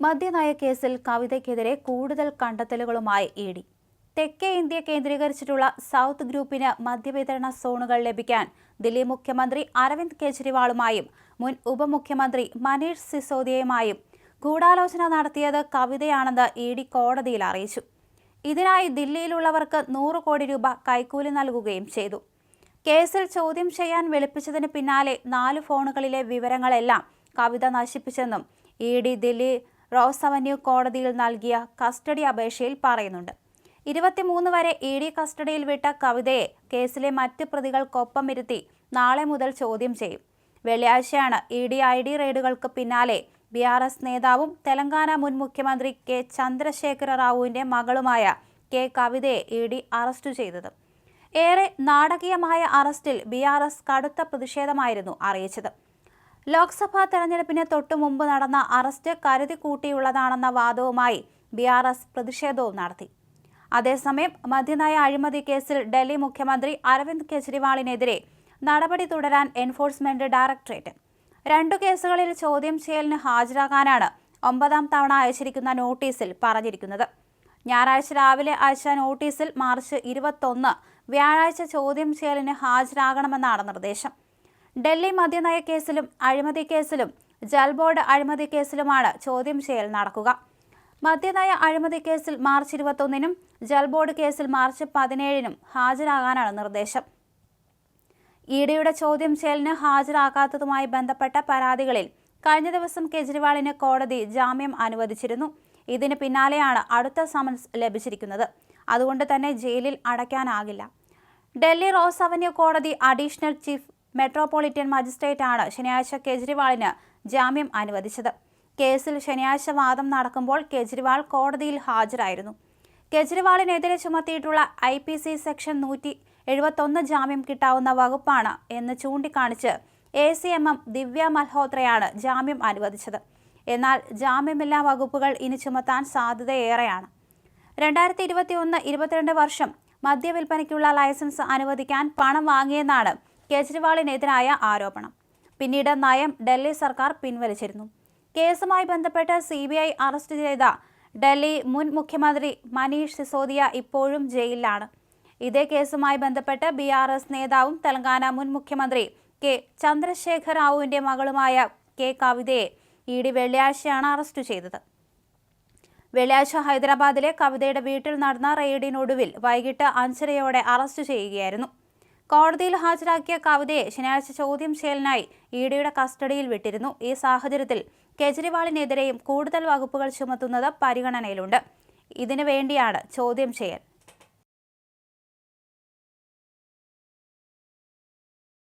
മദ്യനയ കേസിൽ കവിതയ്ക്കെതിരെ കൂടുതൽ കണ്ടെത്തലുകളുമായി ഇ ഡി. തെക്കേ ഇന്ത്യ കേന്ദ്രീകരിച്ചിട്ടുള്ള സൗത്ത് ഗ്രൂപ്പിന് മദ്യവിതരണ സോണുകൾ ലഭിക്കാൻ ദില്ലി മുഖ്യമന്ത്രി അരവിന്ദ് കെജ്രിവാളുമായും മുൻ ഉപമുഖ്യമന്ത്രി മനീഷ് സിസോദിയയുമായും ഗൂഢാലോചന നടത്തിയത് കവിതയാണെന്ന് ഇ ഡി കോടതിയിൽ അറിയിച്ചു. ഇതിനായി ദില്ലിയിലുള്ളവർക്ക് നൂറ് കോടി രൂപ കൈക്കൂലി നൽകുകയും ചെയ്തു. കേസിൽ ചോദ്യം ചെയ്യാൻ വെളുപ്പിച്ചതിന് പിന്നാലെ നാല് ഫോണുകളിലെ വിവരങ്ങളെല്ലാം Kavitha നശിപ്പിച്ചെന്നും E D Delhi rose avenue കോടതിയിൽ നൽകിയ കസ്റ്റഡി അപേക്ഷയിൽ പറയുന്നുണ്ട്. ഇരുപത്തിമൂന്ന് വരെ ഇ ഡി കസ്റ്റഡിയിൽ വിട്ട കവിതയെ കേസിലെ മറ്റ് പ്രതികൾക്കൊപ്പം ഇരുത്തി നാളെ മുതൽ ചോദ്യം ചെയ്യും. വെള്ളിയാഴ്ചയാണ് ഇ ഡി ഐ ഡി റെയ്ഡുകൾക്ക് പിന്നാലെ ബി ആർ എസ് നേതാവും തെലങ്കാന മുൻ മുഖ്യമന്ത്രി കെ ചന്ദ്രശേഖര റാവുവിന്റെ മകളുമായ കെ കവിതയെ ഇ ഡി അറസ്റ്റ് ചെയ്തത്. ഏറെ നാടകീയമായ അറസ്റ്റിൽ ബി ആർ എസ് കടുത്ത പ്രതിഷേധമായിരുന്നു അറിയിച്ചത്. ലോക്സഭാ തെരഞ്ഞെടുപ്പിന് തൊട്ടു മുമ്പ് നടന്ന അറസ്റ്റ് കരുതി കൂട്ടിയുള്ളതാണെന്ന വാദവുമായി ബി ആർ എസ് പ്രതിഷേധവും നടത്തി. അതേസമയം മദ്യനയ അഴിമതി കേസിൽ ഡൽഹി മുഖ്യമന്ത്രി അരവിന്ദ് കെജ്രിവാളിനെതിരെ നടപടി തുടരാൻ എൻഫോഴ്സ്മെന്റ് ഡയറക്ടറേറ്റ്. രണ്ടു കേസുകളിൽ ചോദ്യം ചെയ്യലിന് ഹാജരാകാനാണ് ഒമ്പതാം തവണ അയച്ചിരിക്കുന്ന നോട്ടീസിൽ പറഞ്ഞിരിക്കുന്നത്. ഞായറാഴ്ച രാവിലെ അയച്ച നോട്ടീസിൽ മാർച്ച് ഇരുപത്തൊന്ന് വ്യാഴാഴ്ച ചോദ്യം ചെയ്യലിന് ഹാജരാകണമെന്നാണ് നിർദ്ദേശം. ഡൽഹി മദ്യനയ കേസിലും അഴിമതി കേസിലും ജൽ ബോർഡ് അഴിമതി കേസിലുമാണ് ചോദ്യം ചെയ്യൽ നടക്കുക. മദ്യനയ അഴിമതി കേസിൽ മാർച്ച് ഇരുപത്തൊന്നിനും ജൽ ബോർഡ് കേസിൽ മാർച്ച് പതിനേഴിനും ഹാജരാകാനാണ് നിർദ്ദേശം. ഇ ഡിയുടെ ചോദ്യം ചെയ്യലിന് ഹാജരാകാത്തതുമായി ബന്ധപ്പെട്ട പരാതികളിൽ കഴിഞ്ഞ ദിവസം കെജ്രിവാളിന് കോടതി ജാമ്യം അനുവദിച്ചിരുന്നു. ഇതിന് പിന്നാലെയാണ് അടുത്ത സമൻസ് ലഭിച്ചിരിക്കുന്നത്. അതുകൊണ്ട് തന്നെ ജയിലിൽ അടയ്ക്കാനാകില്ല. ഡൽഹി റോസ് അവന്യൂ കോടതി അഡീഷണൽ ചീഫ് മെട്രോപൊളിറ്റൻ മജിസ്ട്രേറ്റാണ് ശനിയാഴ്ച കെജ്രിവാളിന് ജാമ്യം അനുവദിച്ചത്. കേസിൽ ശനിയാഴ്ച വാദം നടക്കുമ്പോൾ കേജ്രിവാൾ കോടതിയിൽ ഹാജരായിരുന്നു. കേജ്രിവാളിനെതിരെ ചുമത്തിയിട്ടുള്ള ഐ പി സി സെക്ഷൻ നൂറ്റി എഴുപത്തൊന്ന് ജാമ്യം കിട്ടാവുന്ന വകുപ്പാണ് എന്ന് ചൂണ്ടിക്കാണിച്ച് A C M M Divya മൽഹോത്രയാണ് ജാമ്യം അനുവദിച്ചത്. എന്നാൽ ജാമ്യമില്ലാ വകുപ്പുകൾ ഇനി ചുമത്താൻ സാധ്യതയേറെയാണ്. രണ്ടായിരത്തി ഇരുപത്തി ഒന്ന് ഇരുപത്തിരണ്ട് വർഷം മദ്യവിൽപ്പനയ്ക്കുള്ള ലൈസൻസ് അനുവദിക്കാൻ പണം വാങ്ങിയെന്നാണ് കേജ്രിവാളിനെതിരായ ആരോപണം. പിന്നീട് നയം ഡൽഹി സർക്കാർ പിൻവലിച്ചിരുന്നു. കേസുമായി ബന്ധപ്പെട്ട് സി അറസ്റ്റ് ചെയ്ത ഡൽഹി മുൻ മുഖ്യമന്ത്രി മനീഷ് സിസോദിയ ഇപ്പോഴും ജയിലിലാണ്. ഇതേ കേസുമായി ബന്ധപ്പെട്ട് ബി ആർ എസ് നേതാവും തെലങ്കാന മുൻ മുഖ്യമന്ത്രി കെ ചന്ദ്രശേഖർ റാവുവിന്റെ മകളുമായ കെ കവിതയെ ഇ ഡി വെള്ളിയാഴ്ചയാണ് അറസ്റ്റ് ചെയ്തത്. വെള്ളിയാഴ്ച ഹൈദരാബാദിലെ കവിതയുടെ വീട്ടിൽ നടന്ന റെയ്ഡിനൊടുവിൽ വൈകിട്ട് അഞ്ചരയോടെ അറസ്റ്റ് ചെയ്യുകയായിരുന്നു. കോടതിയിൽ ഹാജരാക്കിയ കവിതയെ ശനിയാഴ്ച ചോദ്യം ചെയ്യലിനായി ഇഡിയുടെ കസ്റ്റഡിയിൽ വിട്ടിരുന്നു. ഈ സാഹചര്യത്തിൽ കെജ്രിവാളിനെതിരെയും കൂടുതൽ വകുപ്പുകൾ ചുമത്തുന്നത് പരിഗണനയിലുണ്ട്. ഇതിനു വേണ്ടിയാണ് ചോദ്യം ചെയ്യൽ.